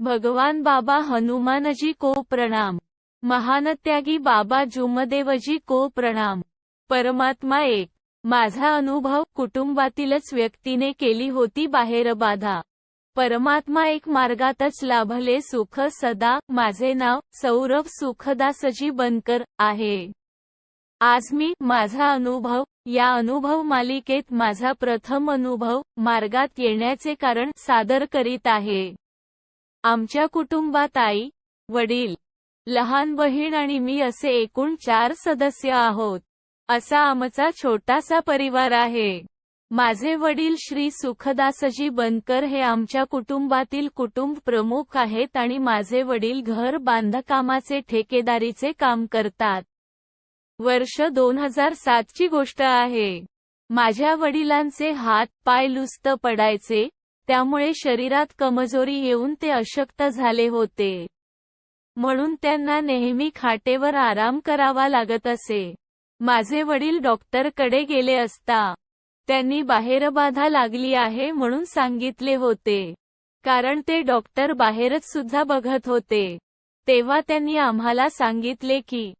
भगवान बाबा हनुमानजी को प्रणाम. महानत्यागी बाबा जुमदेवजी को प्रणाम. परमात्मा एक. माझा अनुभव कुटुंबातीलच व्यक्तीने केली होती बाहेर बाधा. परमात्मा एक मार्गातच लाभले सुख सदा माझे नाव सौरभ सुखदासजी बनकर आहे. आज मी माझा अनुभव या अनुभव मालिकेत माझा प्रथम अनुभव मार्गात येण्याचे कारण सादर करीत आहे. आमच्या कुटुंबात आई वडील लहान बहीण आणि मी असे एकूण चार सदस्य आहोत. असा आमचा छोटासा परिवार आहे. माझे वडील श्री सुखदासजी बनकर हे आमच्या कुटुंबातील कुटुंब प्रमुख आहेत आणि माझे वडील घर बांधकामाचे ठेकेदारीचे काम करतात. वर्ष दोन हजार सातची गोष्ट आहे. माझ्या वडिलांचे हात पाय लुस्त पडायचे त्यामुळे शरीरात कमजोरी येऊन ते अशक्त झाले होते. म्हणून त्यांना नेहमी खाटेवर आराम करावा लागत असे. माझे वडील डॉक्टरकडे गेले असता त्यांनी बाहेर बाधा लागली आहे म्हणून सांगितले होते. कारण ते डॉक्टर बाहेरच सुद्धा बघत होते. तेव्हा त्यांनी आम्हाला सांगितले की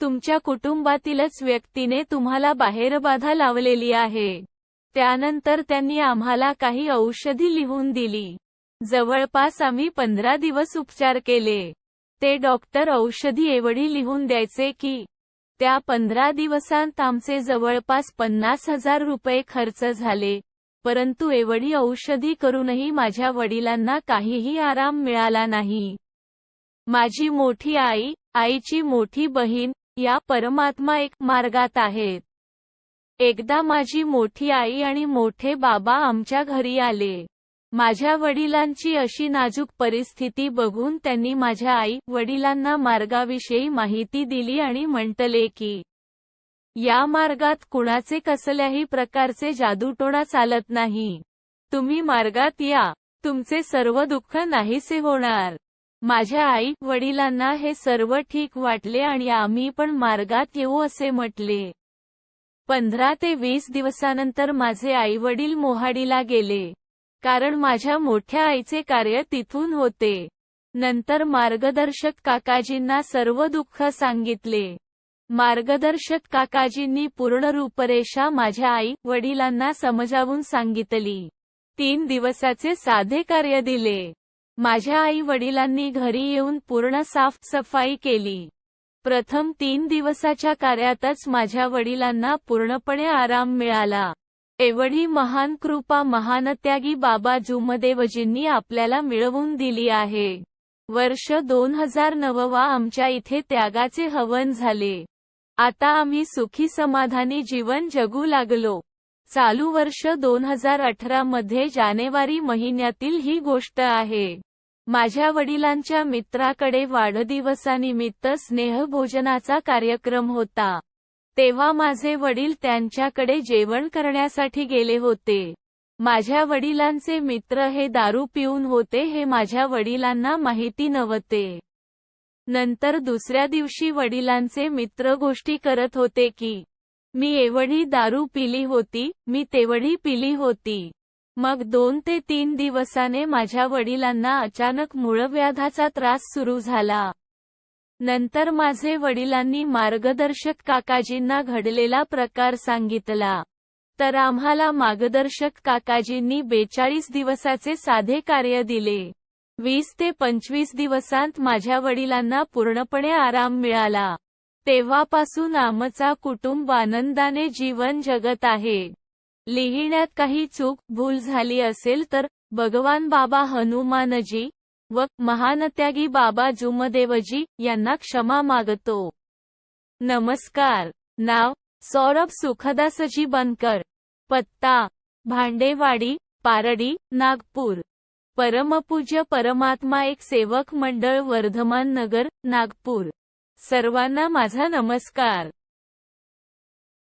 तुमच्या कुटुंबातीलच व्यक्तीने तुम्हाला बाहेर बाधा लावलेली आहे. त्यानंतर त्यांनी आम्हाला काही औषधी लिहून दिली. जवळपास आम्ही पंधरा दिवस उपचार केले. ते डॉक्टर औषधी एवढी लिहून द्यायचे की त्या पंधरा दिवसांत आमचे जवळपास पन्नास हजार रुपये खर्च झाले परंतु एवढी औषधी करूनही माझ्या वडिलांना काहीही आराम मिळाला नाही. माझी मोठी आई आईची मोठी बहीण या परमात्मा एक मार्गात आहेत. एकदा माझी मोठी आई आणि मोठे बाबा आमच्या घरी आले. माझ्या वडिलांची अशी नाजूक परिस्थिती बघून त्यांनी माझ्या आई वडिलांना मार्गाविषयी माहिती दिली आणि म्हटले की या मार्गात कुणाचे कसल्याही प्रकारचे जादूटोणा चालत नाही. तुम्ही मार्गात या. तुमचे सर्व दुःख नाहीसे होणार. माझ्या आई वडिलांना हे सर्व ठीक वाटले आणि आम्ही पण मार्गात येऊ असे म्हटले. पंधरा ते वीस दिवसानंतर माझे आई वडील मोहाडीला गेले. कारण माझ्या मोठ्या आईचे कार्य तिथून होते. नंतर मार्गदर्शक काकाजींना सर्व दुःख सांगितले. मार्गदर्शक काकाजींनी पूर्ण रूपरेषा माझ्या आई वडिलांना समजावून सांगितली. तीन दिवसाचे साधे कार्य दिले. माझ्या आई वडिलांनी घरी येऊन पूर्ण साफसफाई केली. प्रथम तीन दिवसाच्या कार्यातच माझ्या वडिलांना पूर्णपणे आराम मिळाला. एवढी महान कृपा महानत्यागी बाबा जुमदेवजींनी आपल्याला मिळवून दिली आहे. वर्ष दोन हजार नववा आमच्या इथे त्यागाचे हवन झाले. आता आम्ही सुखी समाधानी जीवन जगू लागलो. चालू वर्ष दोन हजार अठरा मध्ये जानेवारी महिन्यातील ही गोष्ट आहे. माझ्या वडिलांच्या मित्राकडे वाढदिवसानिमित्त स्नेहभोजनाचा कार्यक्रम होता. तेव्हा माझे वडील त्यांच्याकडे जेवण करण्यासाठी गेले होते. माझ्या वडिलांचे मित्र हे दारू पिऊन होते हे माझ्या वडिलांना माहिती नव्हते. नंतर दुसऱ्या दिवशी वडिलांचे मित्र गोष्टी करत होते की मी एवढी दारू पिली होती मी तेवढी पिली होती. मग दोन ते तीन दिवसाने माझ्या वडिलांना अचानक मूळव्याधाचा त्रास सुरू झाला. नंतर माझे वडिलांनी मार्गदर्शक काकाजींना घडलेला प्रकार सांगितला. तर आम्हाला मार्गदर्शक काकाजींनी बेचाळीस दिवसाचे साधे कार्य दिले. वीस ते पंचवीस दिवसांत माझ्या वडिलांना पूर्णपणे आराम मिळाला. तेव्हापासून आमचा कुटुंब आनंदाने जीवन जगत आहे. लिहिण्यात काही चूक भूल झाली असेल तर भगवान बाबा हनुमानजी व महानत्यागी बाबा जुमदेवजी यांना क्षमा मागतो. नमस्कार. नाव सौरभ सुखदासजी बनकर. पत्ता भांडेवाडी पारडी नागपूर. परमपूज्य परमात्मा एक सेवक मंडळ वर्धमान नगर नागपूर. सर्वांना माझा नमस्कार.